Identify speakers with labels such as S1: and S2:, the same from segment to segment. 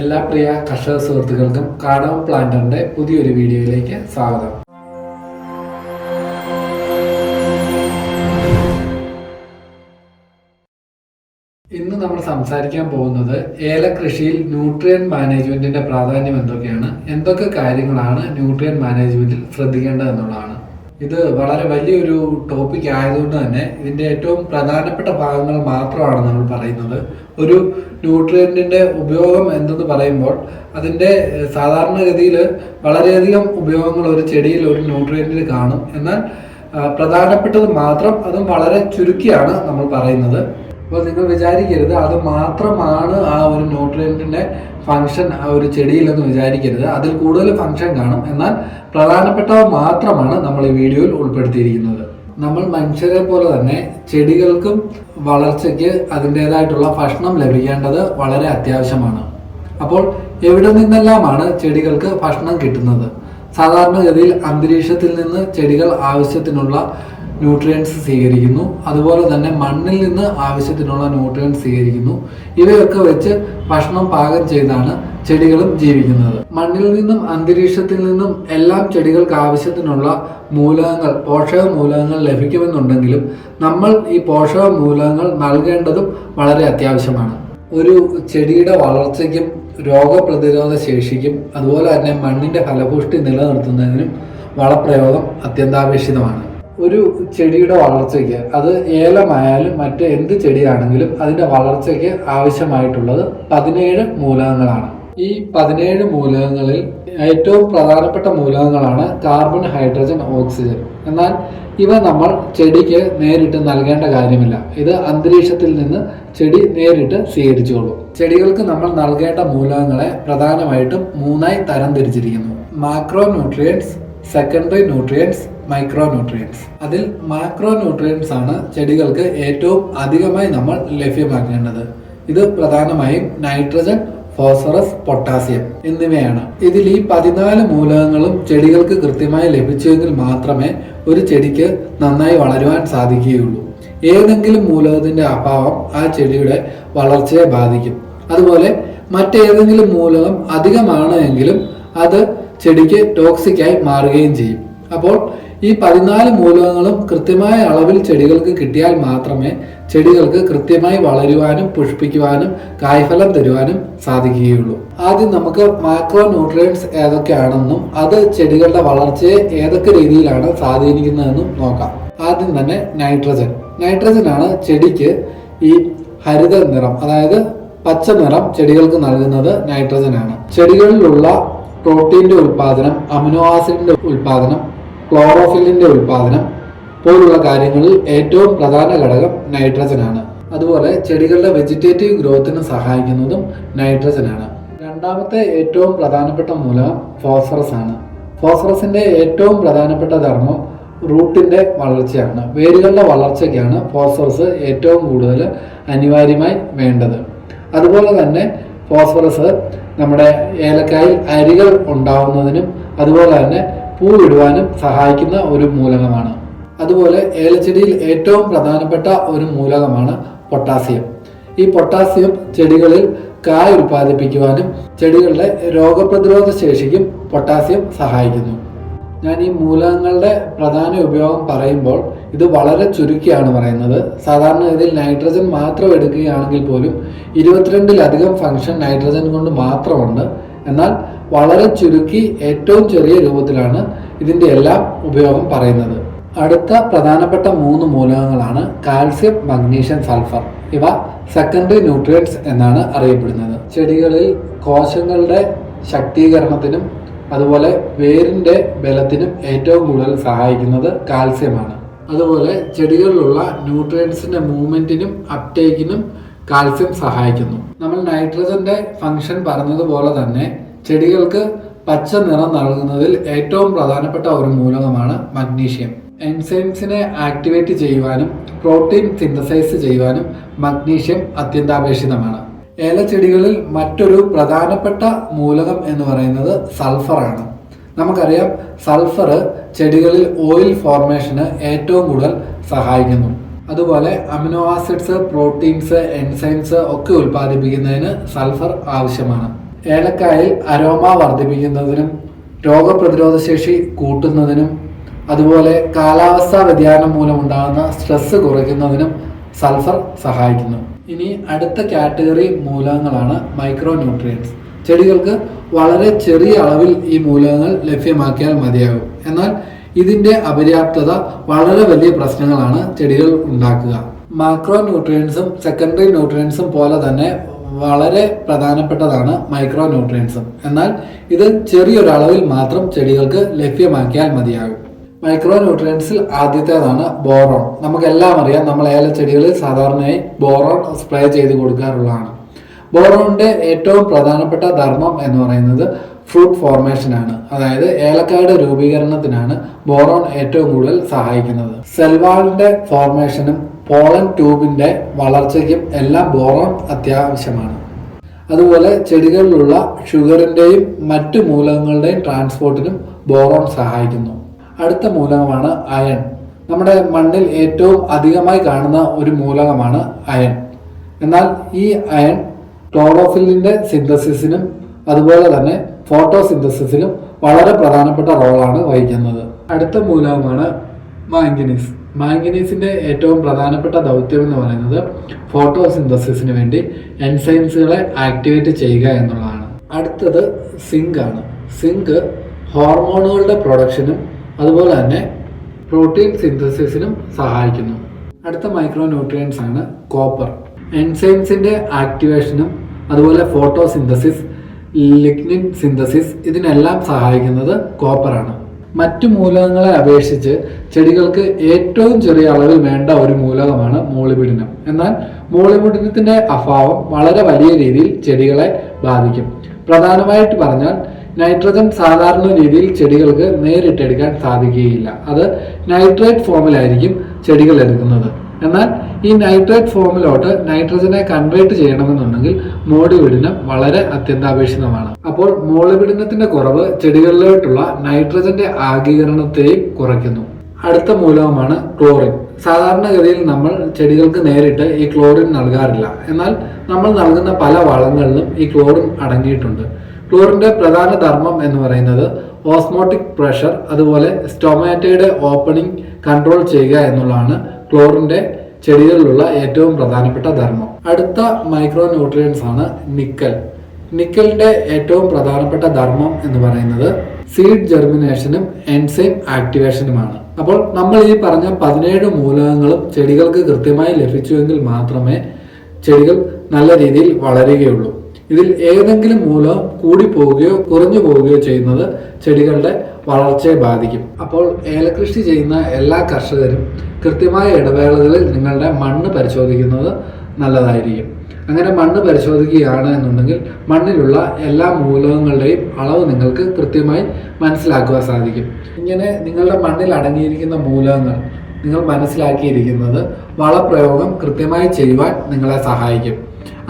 S1: എല്ലാ പ്രിയ കർഷക സുഹൃത്തുക്കൾക്കും കാടോ പ്ലാന്ററിന്റെ പുതിയൊരു വീഡിയോയിലേക്ക് സ്വാഗതം. ഇന്ന് നമ്മൾ സംസാരിക്കാൻ പോകുന്നത് ഏലകൃഷിയിൽ ന്യൂട്രിയൻ മാനേജ്മെന്റിന്റെ പ്രാധാന്യം എന്തൊക്കെയാണ്? എന്തൊക്കെ കാര്യങ്ങളാണ് ന്യൂട്രിയൻ മാനേജ്മെന്റിൽ ശ്രദ്ധിക്കേണ്ടത് എന്നുള്ളതാണ്. ഇത് വളരെ വലിയൊരു ടോപ്പിക് ആയതുകൊണ്ട് തന്നെ ഇതിന്റെ ഏറ്റവും പ്രധാനപ്പെട്ട ഭാഗങ്ങൾ മാത്രമാണ് നമ്മൾ പറയുന്നത്. ഒരു ന്യൂട്രിയന്റിന്റെ ഉപയോഗം എന്തെന്ന് പറയുമ്പോൾ അതിന്റെ സാധാരണഗതിയിൽ വളരെയധികം ഉപയോഗങ്ങൾ ഒരു ചെടിയിൽ ഒരു ന്യൂട്രിയന്റിൽ കാണും. എന്നാൽ പ്രധാനപ്പെട്ടത് മാത്രം അതും വളരെ ചുരുക്കിയാണ് നമ്മൾ പറയുന്നത്. അപ്പോൾ നിങ്ങൾ വിചാരിക്കരുത് അത് മാത്രമാണ് ആ ഒരു ന്യൂട്രിയന്റിന്റെ ഫങ്ഷൻ ആ ഒരു ചെടിയിൽ എന്ന് വിചാരിക്കരുത്. അതിൽ കൂടുതൽ ഫങ്ഷൻ കാണും. എന്നാൽ പ്രധാനപ്പെട്ടവ മാത്രമാണ് നമ്മൾ ഈ വീഡിയോയിൽ ഉൾപ്പെടുത്തിയിരിക്കുന്നത്. നമ്മൾ മനുഷ്യരെ പോലെ തന്നെ ചെടികൾക്കും വളർച്ചയ്ക്ക് അതിന്റെതായിട്ടുള്ള ഭക്ഷണം ലഭിക്കേണ്ടത് വളരെ അത്യാവശ്യമാണ്. അപ്പോൾ എവിടെ നിന്നെല്ലാമാണ് ചെടികൾക്ക് ഭക്ഷണം കിട്ടുന്നത്? സാധാരണഗതിയിൽ അന്തരീക്ഷത്തിൽ നിന്ന് ചെടികൾ ആവശ്യത്തിനുള്ള ന്യൂട്രിയൻസ് സ്വീകരിക്കുന്നു. അതുപോലെ തന്നെ മണ്ണിൽ നിന്ന് ആവശ്യത്തിനുള്ള ന്യൂട്രിയൻസ് സ്വീകരിക്കുന്നു. ഇവയൊക്കെ വെച്ച് ഭക്ഷണം പാകം ചെയ്താണ് ചെടികളും ജീവിക്കുന്നത്. മണ്ണിൽ നിന്നും അന്തരീക്ഷത്തിൽ നിന്നും എല്ലാം ചെടികൾക്ക് ആവശ്യത്തിനുള്ള മൂലകങ്ങൾ പോഷക മൂലകങ്ങൾ ലഭിക്കുമെന്നുണ്ടെങ്കിലും നമ്മൾ ഈ പോഷക മൂലകങ്ങൾ നൽകേണ്ടതും വളരെ അത്യാവശ്യമാണ്. ഒരു ചെടിയുടെ വളർച്ചയ്ക്കും രോഗപ്രതിരോധ ശേഷിക്കും അതുപോലെ തന്നെ മണ്ണിന്റെ ഫലപുഷ്ടി നിലനിർത്തുന്നതിനും വളപ്രയോഗം അത്യന്താപേക്ഷിതമാണ്. ഒരു ചെടിയുടെ വളർച്ചയ്ക്ക് അത് ഏലമായാലും മറ്റ് എന്ത് ചെടിയാണെങ്കിലും അതിന്റെ വളർച്ചയ്ക്ക് ആവശ്യമായിട്ടുള്ളത് പതിനേഴ് മൂലകങ്ങളാണ്. ഈ പതിനേഴ് മൂലകങ്ങളിൽ ഏറ്റവും പ്രധാനപ്പെട്ട മൂലകങ്ങളാണ് കാർബൺ ഹൈഡ്രജൻ ഓക്സിജൻ. എന്നാൽ ഇവ നമ്മൾ ചെടിക്ക് നേരിട്ട് നൽകേണ്ട കാര്യമില്ല. ഇത് അന്തരീക്ഷത്തിൽ നിന്ന് ചെടി നേരിട്ട് സ്വീകരിച്ചോളും ചെടികൾക്ക് നമ്മൾ നൽകേണ്ട മൂലകങ്ങളെ പ്രധാനമായിട്ടും മൂന്നായി തരം തിരിച്ചിരിക്കുന്നു. Macro nutrients secondary nutrients micro nutrients അതിൽ മാക്രോ ന്യൂട്രിയൻസ് ആണ് ചെടികൾക്ക് ഏറ്റവും അധികമായി നമ്മൾ ലഭ്യമാക്കേണ്ടത്. ഇത് പ്രധാനമായും നൈട്രജൻ ഫോസ്ഫറസ് പൊട്ടാസ്യം എന്നിവയാണ്. ഇതിൽ ഈ പതിനാല് മൂലകങ്ങളും ചെടികൾക്ക് കൃത്യമായി ലഭിച്ചുവെങ്കിൽ മാത്രമേ ഒരു ചെടിക്ക് നന്നായി വളരുവാൻ സാധിക്കുകയുള്ളൂ. ഏതെങ്കിലും മൂലകത്തിന്റെ അഭാവം ആ ചെടിയുടെ വളർച്ചയെ ബാധിക്കും. അതുപോലെ മറ്റേതെങ്കിലും മൂലകം അധികമാണ് എങ്കിലും അത് ചെടിക്ക് ടോക്സിക്കായി മാറുകയും ചെയ്യും. അപ്പോൾ ഈ പതിനാല് മൂലകങ്ങളും കൃത്യമായ അളവിൽ ചെടികൾക്ക് കിട്ടിയാൽ മാത്രമേ ചെടികൾക്ക് കൃത്യമായി വളരുവാനും പുഷ്പിക്കുവാനും കായ്ഫലം തരുവാനും സാധിക്കുകയുള്ളൂ. ആദ്യം നമുക്ക് മാക്രോ ന്യൂട്രിയൻസ് ഏതൊക്കെയാണെന്നും അത് ചെടികളുടെ വളർച്ചയെ ഏതൊക്കെ രീതിയിലാണ് സ്വാധീനിക്കുന്നതെന്നും നോക്കാം. ആദ്യം തന്നെ നൈട്രജൻ നൈട്രജൻ ആണ് ചെടിക്ക് ഈ ഹരിത നിറം അതായത് പച്ച നിറം ചെടികൾക്ക് നൽകുന്നത് നൈട്രജൻ ആണ്. ചെടികളിലുള്ള പ്രോട്ടീന്റെ ഉൽപാദനം അമിനോ ആസിഡിന്റെ ഉൽപാദനം ക്ലോറോഫില്ലിന്റെ ഉൽപാദനം പോലുള്ള കാര്യങ്ങളിൽ ഏറ്റവും പ്രധാന ഘടകം നൈട്രജനാണ് അതുപോലെ ചെടികളുടെ വെജിറ്റേറ്റീവ് ഗ്രോത്തിന് സഹായിക്കുന്നതും നൈട്രജനാണ് രണ്ടാമത്തെ ഏറ്റവും പ്രധാനപ്പെട്ട മൂലകം ഫോസ്ഫറസ് ആണ്. ഫോസ്ഫറസിന്റെ ഏറ്റവും പ്രധാനപ്പെട്ട ധർമ്മം റൂട്ടിന്റെ വളർച്ചയാണ്. വേരുകളുടെ വളർച്ചയ്ക്കാണ് ഫോസ്ഫറസ് ഏറ്റവും കൂടുതൽ അനിവാര്യമായി വേണ്ടത്. അതുപോലെ തന്നെ ഫോസ്ഫറസ് നമ്മുടെ ഏലക്കായിൽ അരികൾ ഉണ്ടാവുന്നതിനും അതുപോലെ തന്നെ പൂവിടുവാനും സഹായിക്കുന്ന ഒരു മൂലകമാണ്. അതുപോലെ ഏലച്ചെടിയിൽ ഏറ്റവും പ്രധാനപ്പെട്ട ഒരു മൂലകമാണ് പൊട്ടാസ്യം. ഈ പൊട്ടാസ്യം ചെടികളിൽ കായ് ഉൽപ്പാദിപ്പിക്കുവാനും ചെടികളുടെ രോഗപ്രതിരോധ ശേഷിക്കും പൊട്ടാസ്യം സഹായിക്കുന്നു. ഞാൻ ഈ മൂലകങ്ങളുടെ പ്രധാന ഉപയോഗം പറയുമ്പോൾ ഇത് വളരെ ചുരുക്കിയാണ് പറയുന്നത്. സാധാരണഗതിയിൽ നൈട്രജൻ മാത്രം എടുക്കുകയാണെങ്കിൽ പോലും ഇരുപത്തിരണ്ടിലധികം ഫംഗ്ഷൻ നൈട്രജൻ കൊണ്ട് മാത്രമുണ്ട്. എന്നാൽ വളരെ ചുരുക്കി ഏറ്റവും ചെറിയ രൂപത്തിലാണ് ഇതിന്റെ എല്ലാം ഉപയോഗം പറയുന്നത്. അടുത്ത പ്രധാനപ്പെട്ട മൂന്ന് മൂലകങ്ങളാണ് കാൽസ്യം മഗ്നീഷ്യം സൾഫർ. ഇവ സെക്കൻഡറി ന്യൂട്രിയൻസ് എന്നാണ് അറിയപ്പെടുന്നത്. ചെടികളിൽ കോശങ്ങളുടെ ശക്തീകരണത്തിനും അതുപോലെ വേരിന്റെ ബലത്തിനും ഏറ്റവും കൂടുതൽ സഹായിക്കുന്നത് കാൽസ്യമാണ്. അതുപോലെ ചെടികളിലുള്ള ന്യൂട്രിയൻസിന്റെ മൂവ്മെന്റിനും അപ്ടേക്കിനും കാൽസ്യം സഹായിക്കുന്നു. നമ്മൾ നൈട്രജന്റെ ഫങ്ഷൻ പറഞ്ഞതുപോലെ തന്നെ ചെടികൾക്ക് പച്ച നിറം നൽകുന്നതിൽ ഏറ്റവും പ്രധാനപ്പെട്ട ഒരു മൂലകമാണ് മഗ്നീഷ്യം. എൻസൈംസിനെ ആക്ടിവേറ്റ് ചെയ്യുവാനും പ്രോട്ടീൻ സിന്തസൈസ് ചെയ്യുവാനും മഗ്നീഷ്യം അത്യന്താപേക്ഷിതമാണ്. ഏലച്ചെടികളിൽ മറ്റൊരു പ്രധാനപ്പെട്ട മൂലകം എന്ന് പറയുന്നത് സൾഫറാണ് നമുക്കറിയാം സൾഫർ ചെടികളിൽ ഓയിൽ ഫോർമേഷന് ഏറ്റവും കൂടുതൽ സഹായിക്കുന്നു. അതുപോലെ അമിനോ ആസിഡ്സ് പ്രോട്ടീൻസ് എൻസൈംസ് ഒക്കെ ഉൽപ്പാദിപ്പിക്കുന്നതിന് സൾഫർ ആവശ്യമാണ്. ഏലക്കായിൽ അരോമ വർദ്ധിപ്പിക്കുന്നതിനും രോഗപ്രതിരോധ ശേഷി കൂട്ടുന്നതിനും അതുപോലെ കാലാവസ്ഥാ വ്യതിയാനം മൂലമുണ്ടാകുന്ന സ്ട്രെസ് കുറയ്ക്കുന്നതിനും സൾഫർ സഹായിക്കുന്നു. ഇനി അടുത്ത കാറ്റഗറി മൂലകങ്ങളാണ് മൈക്രോ ന്യൂട്രിയൻസ് ചെടികൾക്ക് വളരെ ചെറിയ അളവിൽ ഈ മൂലകങ്ങൾ ലഭ്യമാക്കിയാൽ മതിയാകും. എന്നാൽ ഇതിന്റെ അപര്യാപ്തത വളരെ വലിയ പ്രശ്നങ്ങളാണ് ചെടികൾ ഉണ്ടാക്കുക. മാക്രോ ന്യൂട്രിയൻസും സെക്കൻഡറി ന്യൂട്രിയൻസും പോലെ തന്നെ വളരെ പ്രധാനപ്പെട്ടതാണ് മൈക്രോ ന്യൂട്രിയൻസും എന്നാൽ ഇത് ചെറിയൊരളവിൽ മാത്രം ചെടികൾക്ക് ലഭ്യമാക്കിയാൽ മതിയാകും. മൈക്രോ ന്യൂട്രിയൻസിൽ ആദ്യത്തേതാണ് ബോറോൺ നമുക്കെല്ലാം അറിയാം നമ്മൾ ഏലച്ചെടികളിൽ സാധാരണയായി ബോറോൺ സ്പ്രേ ചെയ്ത് കൊടുക്കാറുള്ളതാണ്. ബോറോണിന്റെ ഏറ്റവും പ്രധാനപ്പെട്ട ധർമ്മം എന്ന് പറയുന്നത് ഫ്രൂട്ട് ഫോർമേഷൻ ആണ്. അതായത് ഏലക്കായുടെ രൂപീകരണത്തിനാണ് ബോറോൺ ഏറ്റവും കൂടുതൽ സഹായിക്കുന്നത്. സെൽവാളിന്റെ ഫോർമേഷനും പോളൻ ട്യൂബിന്റെ വളർച്ചയ്ക്കും എല്ലാം ബോറോൺ അത്യാവശ്യമാണ്. അതുപോലെ ചെടികളിലുള്ള ഷുഗറിന്റെയും മറ്റു മൂലകങ്ങളുടെയും ട്രാൻസ്പോർട്ടിനും ബോറോൺ സഹായിക്കുന്നു. അടുത്ത മൂലകമാണ് അയൺ. നമ്മുടെ മണ്ണിൽ ഏറ്റവും അധികമായി കാണുന്ന ഒരു മൂലകമാണ് അയൺ. എന്നാൽ ഈ അയൺ ക്ലോറോഫില്ലിന്റെ സിന്തസിസിനും അതുപോലെ തന്നെ ഫോട്ടോസിന്തസിസിലും വളരെ പ്രധാനപ്പെട്ട റോളാണ് വഹിക്കുന്നത്. അടുത്ത മൂലകമാണ് മാംഗനീസ്. മാംഗനീസിന്റെ ഏറ്റവും പ്രധാനപ്പെട്ട ദൗത്യം എന്ന് പറയുന്നത് ഫോട്ടോസിന്തസിസിന് വേണ്ടി എൻസൈംസുകളെ ആക്ടിവേറ്റ് ചെയ്യുക എന്നുള്ളതാണ്. അടുത്തത് സിങ്ക് ആണ്. സിങ്ക് ഹോർമോണുകളുടെ പ്രൊഡക്ഷനും അതുപോലെ തന്നെ പ്രോട്ടീൻ സിന്തസിസിനും സഹായിക്കുന്നു. അടുത്ത മൈക്രോ ന്യൂട്രിയൻസ് ആണ് കോപ്പർ. എൻസൈൻസിന്റെ ആക്ടിവേഷനും അതുപോലെ ഫോട്ടോസിന്തസിസ് ലിഗ്നിൻ സിന്തസിസ് ഇതിനെല്ലാം സഹായിക്കുന്നത് കോപ്പറാണ് മറ്റു മൂലകങ്ങളെ അപേക്ഷിച്ച് ചെടികൾക്ക് ഏറ്റവും ചെറിയ അളവിൽ വേണ്ട ഒരു മൂലകമാണ് മോളിപിടനം എന്നാൽ മോളിപിടനത്തിന്റെ അഭാവം വളരെ വലിയ രീതിയിൽ ചെടികളെ ബാധിക്കും. പ്രധാനമായിട്ട് പറഞ്ഞാൽ നൈട്രജൻ സാധാരണ രീതിയിൽ ചെടികൾക്ക് നേരിട്ടെടുക്കാൻ സാധിക്കുകയില്ല. അത് നൈട്രേറ്റ് ഫോമിലായിരിക്കും ചെടികൾ എടുക്കുന്നത്. എന്നാൽ ഈ നൈട്രേറ്റ് ഫോമിലോട്ട് നൈട്രജനെ കൺവേർട്ട് ചെയ്യണമെന്നുണ്ടെങ്കിൽ മോളിബിഡിനം വളരെ അത്യന്താപേക്ഷിതമാണ്. അപ്പോൾ മോളിബിഡിനത്തിന്റെ കുറവ് ചെടികളിലോട്ടുള്ള നൈട്രജന്റെ ആഗീകരണത്തെയും കുറയ്ക്കുന്നു. അടുത്ത മൂലകമാണ് ക്ലോറിൻ സാധാരണഗതിയിൽ നമ്മൾ ചെടികൾക്ക് നേരിട്ട് ഈ ക്ലോറിൻ നൽകാറില്ല. എന്നാൽ നമ്മൾ നൽകുന്ന പല വളങ്ങളിലും ഈ ക്ലോറിൻ അടങ്ങിയിട്ടുണ്ട്. ക്ലോറിന്റെ പ്രധാന ധർമ്മം എന്ന് പറയുന്നത് ഓസ്മോട്ടിക് പ്രഷർ അതുപോലെ സ്റ്റൊമാറ്റയുടെ ഓപ്പണിംഗ് കൺട്രോൾ ചെയ്യുക എന്നുള്ളതാണ് ക്ലോറിന്റെ ചെടികളിലുള്ള ഏറ്റവും പ്രധാനപ്പെട്ട ധർമ്മം. അടുത്ത മൈക്രോ ന്യൂട്രിയൻസ് ആണ് നിക്കൽ നിക്കലിന്റെ ഏറ്റവും പ്രധാനപ്പെട്ട ധർമ്മം എന്ന് പറയുന്നത് സീഡ് ജെർമിനേഷനും എൻസൈം ആക്ടിവേഷനുമാണ് അപ്പോൾ നമ്മൾ ഈ പറഞ്ഞ പതിനേഴ് മൂലകങ്ങളും ചെടികൾക്ക് കൃത്യമായി ലഭിച്ചുവെങ്കിൽ മാത്രമേ ചെടികൾ നല്ല രീതിയിൽ വളരുകയുള്ളൂ. ഇതിൽ ഏതെങ്കിലും മൂലം കൂടി പോവുകയോ കുറഞ്ഞു പോവുകയോ ചെയ്യുന്നത് ചെടികളുടെ വളർച്ചയെ ബാധിക്കും. അപ്പോൾ ഏലകൃഷി ചെയ്യുന്ന എല്ലാ കർഷകരും കൃത്യമായ ഇടവേളകളിൽ നിങ്ങളുടെ മണ്ണ് പരിശോധിക്കുന്നത് നല്ലതായിരിക്കും. അങ്ങനെ മണ്ണ് പരിശോധിക്കുകയാണ് എന്നുണ്ടെങ്കിൽ മണ്ണിലുള്ള എല്ലാ മൂലകങ്ങളുടെയും അളവ് നിങ്ങൾക്ക് കൃത്യമായി മനസ്സിലാക്കുവാൻ സാധിക്കും. ഇങ്ങനെ നിങ്ങളുടെ മണ്ണിൽ അടങ്ങിയിരിക്കുന്ന മൂലകങ്ങൾ നിങ്ങൾ മനസ്സിലാക്കിയിരിക്കുന്നത് വളപ്രയോഗം കൃത്യമായി ചെയ്യുവാൻ നിങ്ങളെ സഹായിക്കും.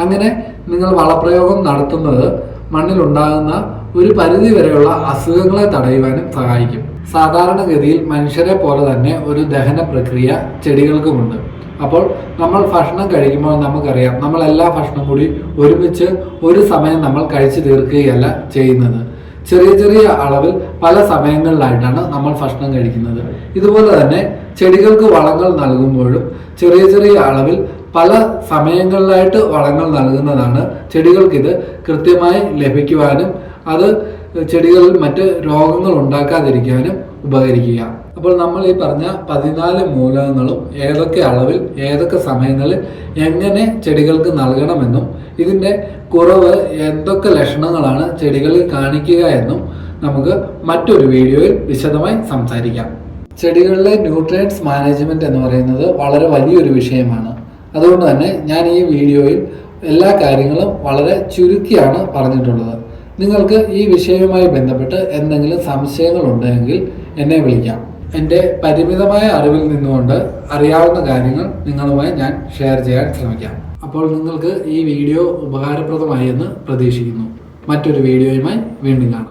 S1: അങ്ങനെ നിങ്ങൾ വളപ്രയോഗം നടത്തുന്നത് മണ്ണിലുണ്ടാകുന്ന ഒരു പരിധി വരെയുള്ള അസുഖങ്ങളെ തടയുവാനും സഹായിക്കും. സാധാരണഗതിയിൽ മനുഷ്യരെ പോലെ തന്നെ ഒരു ദഹന പ്രക്രിയ ചെടികൾക്കുമുണ്ട്. അപ്പോൾ നമ്മൾ ഭക്ഷണം കഴിക്കുമ്പോൾ നമുക്കറിയാം നമ്മൾ എല്ലാ ഭക്ഷണം കൂടി ഒരുമിച്ച് ഒരു സമയം നമ്മൾ കഴിച്ചു തീർക്കുകയല്ല ചെയ്യുന്നത്. ചെറിയ ചെറിയ അളവിൽ പല സമയങ്ങളിലായിട്ടാണ് നമ്മൾ ഭക്ഷണം കഴിക്കുന്നത്. ഇതുപോലെ തന്നെ ചെടികൾക്ക് വളങ്ങൾ നൽകുമ്പോഴും ചെറിയ ചെറിയ അളവിൽ പല സമയങ്ങളിലായിട്ട് വളങ്ങൾ നൽകുന്നതാണ് ചെടികൾക്ക് ചെടികൾക്കിത് കൃത്യമായി ലഭിക്കുവാനും അത് ചെടികളിൽ മറ്റ് രോഗങ്ങൾ ഉണ്ടാക്കാതിരിക്കാനും ഉപകരിക്കുക. അപ്പോൾ നമ്മൾ ഈ പറഞ്ഞ പതിനാല് മൂലകങ്ങളും ഏതൊക്കെ അളവിൽ ഏതൊക്കെ സമയങ്ങളിൽ എങ്ങനെ ചെടികൾക്ക് നൽകണമെന്നും ഇതിന്റെ കുറവ് എന്തൊക്കെ ലക്ഷണങ്ങളാണ് ചെടികളിൽ കാണിക്കുക എന്നും നമുക്ക് മറ്റൊരു വീഡിയോയിൽ വിശദമായി സംസാരിക്കാം. ചെടികളിലെ ന്യൂട്രിയൻസ് മാനേജ്മെന്റ് എന്ന് പറയുന്നത് വളരെ വലിയൊരു വിഷയമാണ്. അതുകൊണ്ട് തന്നെ ഞാൻ ഈ വീഡിയോയിൽ എല്ലാ കാര്യങ്ങളും വളരെ ചുരുക്കിയാണ് പറഞ്ഞിട്ടുള്ളത്. നിങ്ങൾക്ക് ഈ വിഷയവുമായി ബന്ധപ്പെട്ട് എന്തെങ്കിലും സംശയങ്ങൾ ഉണ്ടെങ്കിൽ എന്നെ വിളിക്കാം. എന്റെ പരിമിതമായ അറിവിൽ നിന്നുകൊണ്ട് അറിയാവുന്ന കാര്യങ്ങൾ നിങ്ങളുമായി ഞാൻ ഷെയർ ചെയ്യാൻ ശ്രമിക്കാം. അപ്പോൾ നിങ്ങൾക്ക് ഈ വീഡിയോ ഉപകാരപ്രദമായി എന്ന് പ്രതീക്ഷിക്കുന്നു. മറ്റൊരു വീഡിയോയുമായി വീണ്ടും കാണാം.